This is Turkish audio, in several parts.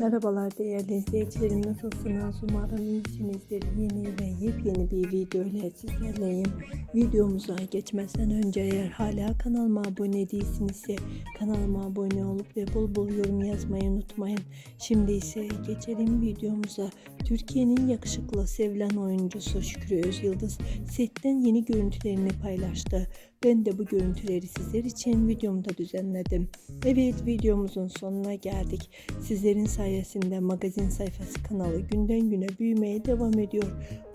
Merhabalar değerli izleyicilerim nasılsınız? Umarım iyisinizdir. Yeni ve yepyeni bir video ile sizlerleyim. Videomuza geçmezden önce eğer hala kanalıma abone değilsinizse kanalıma abone olup ve bol bol yorum yazmayı unutmayın. Şimdi ise geçelim videomuza. Türkiye'nin yakışıklı sevilen oyuncusu Şükrü Özyıldız setten yeni görüntülerini paylaştı. Ben de bu görüntüleri sizler için videomda düzenledim. Evet videomuzun sonuna geldik. Sizlerin sayesinde magazin sayfası kanalı günden güne büyümeye devam ediyor.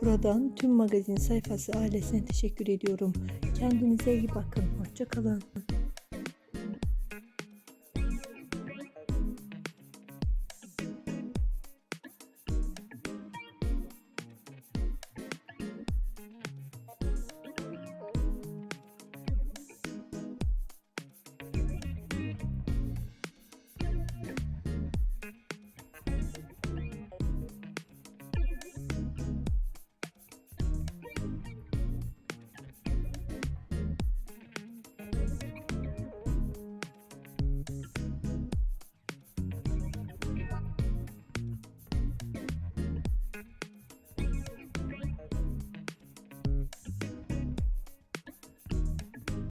Buradan tüm magazin sayfası ailesine teşekkür ediyorum. Kendinize iyi bakın. Hoşçakalın.